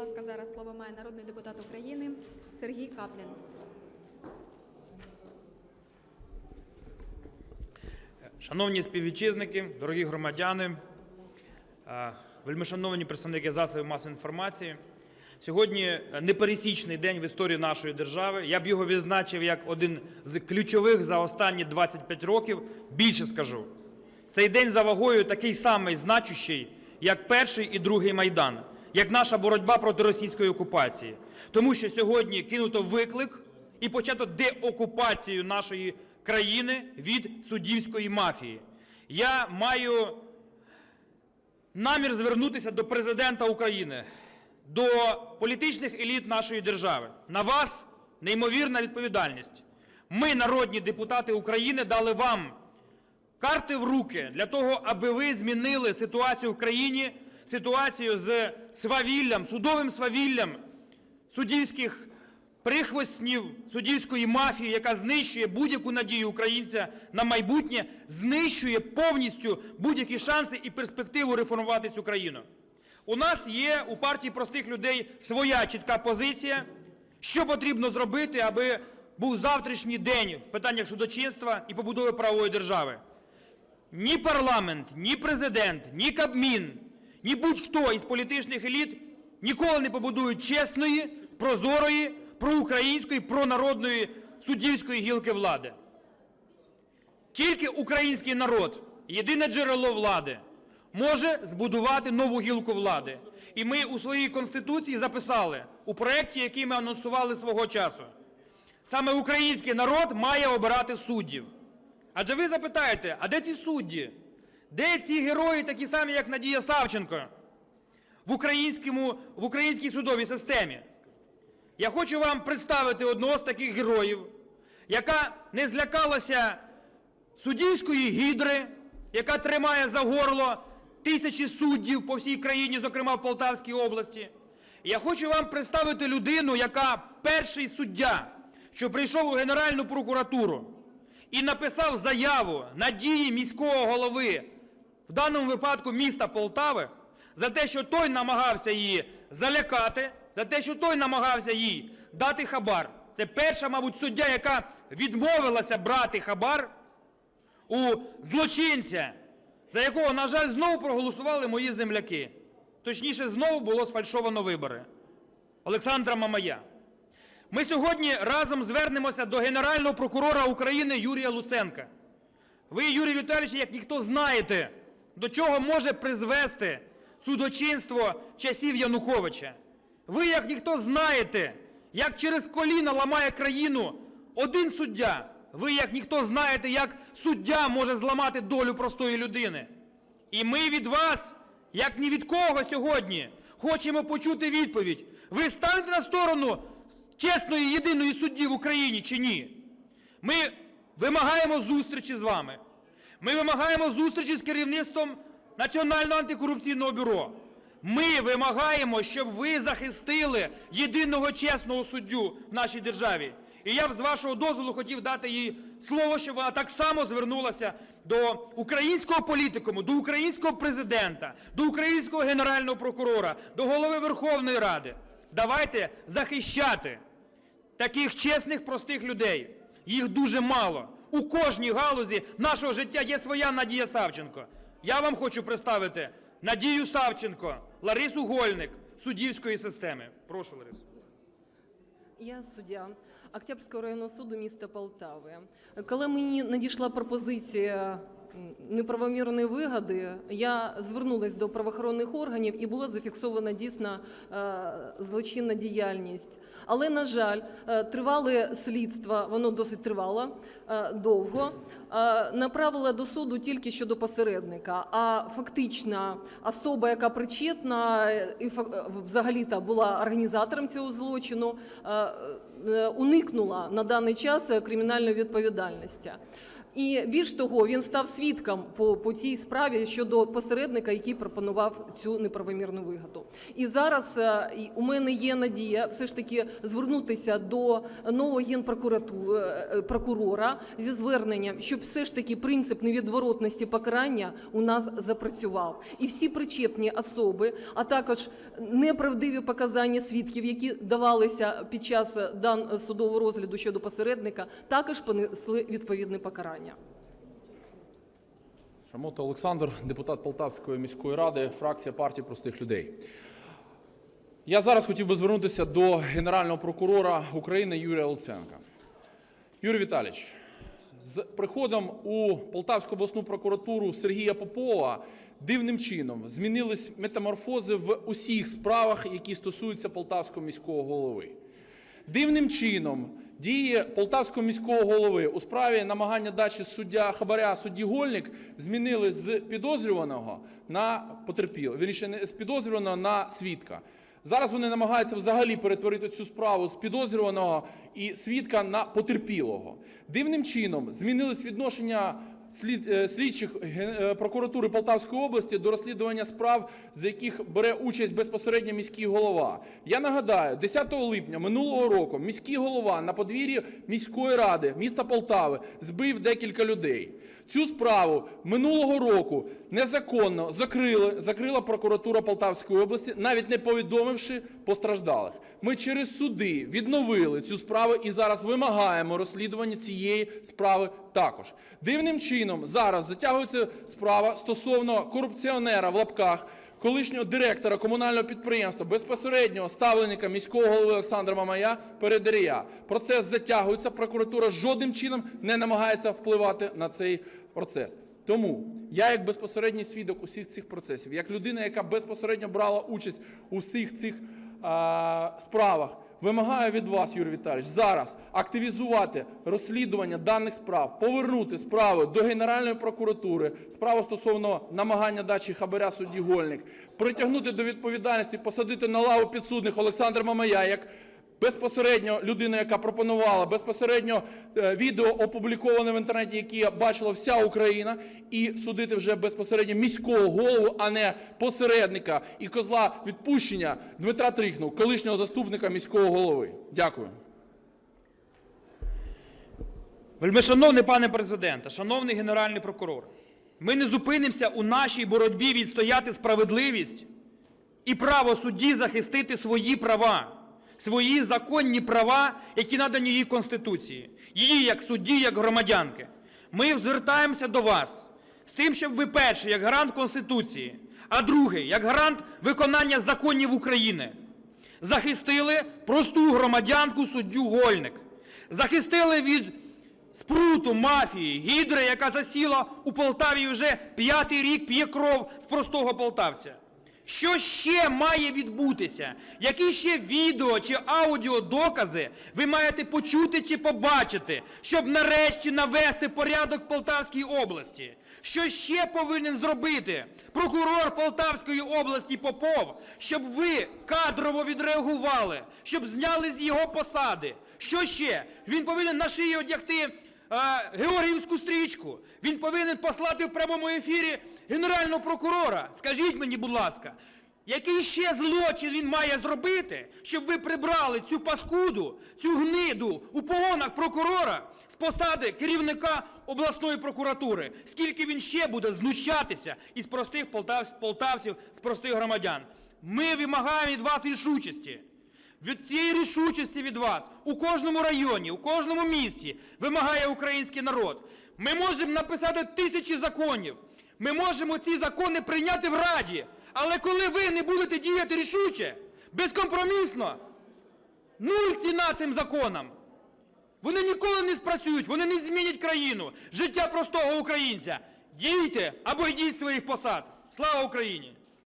ласка, зараз слово має народний депутат України Сергій Каплін. Шановні співвітчизники, дорогі громадяни, е, вельмишановні представники засобів масової інформації, сьогодні непересічний день в історії нашої держави. Я б його відзначив як один з ключових за останні 25 років. Більше скажу, цей день за вагою такий самий значущий, як перший і другий Майдан, як наша боротьба проти російської окупації. Тому що сьогодні кинуто виклик і почато деокупацію нашої країни від суддівської мафії. Я маю намір звернутися до президента України, до політичних еліт нашої держави. На вас неймовірна відповідальність. Ми, народні депутати України, дали вам карти в руки для того, аби ви змінили ситуацію в країні, ситуацію з свавіллям, судовим свавіллям суддівських прихвостнів, суддівської мафії, яка знищує будь-яку надію українця на майбутнє, знищує повністю будь-які шанси і перспективу реформувати цю країну. У нас є у партії простих людей своя чітка позиція, що потрібно зробити, аби був завтрашній день в питаннях судочинства і побудови правової держави. Ні парламент, ні президент, ні Кабмін, ні будь-хто із політичних еліт ніколи не побудують чесної, прозорої, проукраїнської, пронародної суддівської гілки влади. Тільки український народ, єдине джерело влади, може збудувати нову гілку влади. І ми у своїй Конституції записали у проєкті, який ми анонсували свого часу. Саме український народ має обирати суддів. Адже ви запитаєте, а де ці судді? Де ці герої, такі самі, як Надія Савченко, в, українському, в українській судовій системі? Я хочу вам представити одного з таких героїв, яка не злякалася суддівської гідри, яка тримає за горло тисячі суддів по всій країні, зокрема в Полтавській області. Я хочу вам представити людину, яка перший суддя, що прийшов у Генеральну прокуратуру і написав заяву на дії міського голови, в даному випадку міста Полтави, за те, що той намагався її залякати, за те, що той намагався їй дати хабар. Це перша, мабуть, суддя, яка відмовилася брати хабар у злочинця, за якого, на жаль, знову проголосували мої земляки. Точніше, знову було сфальшовано вибори. Олександра Мамая. Ми сьогодні разом звернемося до Генерального прокурора України Юрія Луценка. Ви, Юрій Віталійович, як ніхто знаєте, до чого може призвести судочинство часів Януковича. Ви, як ніхто знаєте, як через коліна ламає країну один суддя. Ви, як ніхто знаєте, як суддя може зламати долю простої людини. І ми від вас, як ні від кого сьогодні, хочемо почути відповідь. Ви станете на сторону чесної єдиної судді в Україні чи ні? Ми вимагаємо зустрічі з вами. Ми вимагаємо зустрічі з керівництвом Національного антикорупційного бюро. Ми вимагаємо, щоб ви захистили єдиного чесного суддю в нашій державі. І я б з вашого дозволу хотів дати їй слово, щоб вона так само звернулася до українського політикуму, до українського президента, до українського генерального прокурора, до голови Верховної Ради. Давайте захищати таких чесних, простих людей. Їх дуже мало. У кожній галузі нашого життя є своя Надія Савченко. Я вам хочу представити Надію Савченко, Ларису Гольник суддівської системи. Прошу, Ларису. Я суддя Октябрського районного суду міста Полтави. Коли мені надійшла пропозиція неправомірної вигоди, я звернулася до правоохоронних органів і була зафіксована дійсно е, злочинна діяльність. Але, на жаль, е, тривале слідство, воно досить тривало, е, довго, направила до суду тільки щодо посередника. А фактична особа, яка причетна і е, взагалі-то була організатором цього злочину, уникнула на даний час кримінальної відповідальності. І більш того, він став свідком по, по цій справі щодо посередника, який пропонував цю неправомірну вигоду. І зараз е, у мене є надія все ж таки звернутися до нового генпрокурату- е, прокурора зі зверненням, щоб все ж таки принцип невідворотності покарання у нас запрацював. І всі причетні особи, а також неправдиві показання свідків, які давалися під час дан судового розгляду щодо посередника, також понесли відповідне покарання. Шамота Олександр, депутат Полтавської міської ради, фракція партії простих людей. Я зараз хотів би звернутися до Генерального прокурора України Юрія Луценка. Юрій Віталійович, з приходом у Полтавську обласну прокуратуру Сергія Попова дивним чином змінились метаморфози в усіх справах, які стосуються Полтавського міського голови. Дивним чином дії полтавського міського голови у справі намагання дачі суддя хабаря судді Гольник змінили з підозрюваного на потерпілого, вірніше не з підозрюваного на свідка. Зараз вони намагаються взагалі перетворити цю справу з підозрюваного і свідка на потерпілого. Дивним чином змінились відношення слідчих е, прокуратури Полтавської області до розслідування справ, з яких бере участь безпосередньо міський голова. Я нагадаю, 10 липня минулого року міський голова на подвір'ї міської ради міста Полтави збив декілька людей. Цю справу минулого року незаконно закрили, закрила прокуратура Полтавської області, навіть не повідомивши постраждалих. Ми через суди відновили цю справу і зараз вимагаємо розслідування цієї справи також. Дивним чином зараз затягується справа стосовно корупціонера в лапках, колишнього директора комунального підприємства, безпосереднього ставленника міського голови Олександра Мамая Передарія. Процес затягується, прокуратура жодним чином не намагається впливати на цей процес. Тому я, як безпосередній свідок усіх цих процесів, як людина, яка безпосередньо брала участь у всіх цих а, справах, вимагаю від вас, Юрій Віталійович, зараз активізувати розслідування даних справ, повернути справи до Генеральної прокуратури, справу стосовно намагання дачі хабаря судді Гольник, притягнути до відповідальності, посадити на лаву підсудних Олександра Мамая, як безпосередньо людина, яка пропонувала, безпосередньо е, відео опубліковане в інтернеті, яке бачила вся Україна, і судити вже безпосередньо міського голову, а не посередника і козла відпущення Дмитра Трихну, колишнього заступника міського голови. Дякую. Вельмишановний пане президенте, шановний генеральний прокурор, ми не зупинимося у нашій боротьбі відстояти справедливість і право судді захистити свої права, свої законні права, які надані її Конституції, її як судді, як громадянки. Ми звертаємося до вас з тим, щоб ви перший, як гарант Конституції, а другий, як гарант виконання законів України, захистили просту громадянку суддю Гольник, захистили від спруту мафії, гідри, яка засіла у Полтаві вже п'ятий рік п'є кров з простого полтавця. Що ще має відбутися? Які ще відео чи аудіодокази ви маєте почути чи побачити, щоб нарешті навести порядок в Полтавській області? Що ще повинен зробити прокурор Полтавської області Попов, щоб ви кадрово відреагували, щоб зняли з його посади? Що ще? Він повинен на шиї одягти е, Георгіївську стрічку. Він повинен послати в прямому ефірі генерального прокурора. Скажіть мені, будь ласка, який ще злочин він має зробити, щоб ви прибрали цю паскуду, цю гниду у погонах прокурора з посади керівника обласної прокуратури? Скільки він ще буде знущатися із простих полтав- полтавців, з простих громадян? Ми вимагаємо від вас рішучості. Від цієї рішучості від вас у кожному районі, у кожному місті вимагає український народ. Ми можемо написати тисячі законів. Ми можемо ці закони прийняти в Раді. Але коли ви не будете діяти рішуче, безкомпромісно, нуль ціна цим законам. Вони ніколи не спрацюють, вони не змінять країну, життя простого українця. Дійте або йдіть своїх посад. Слава Україні!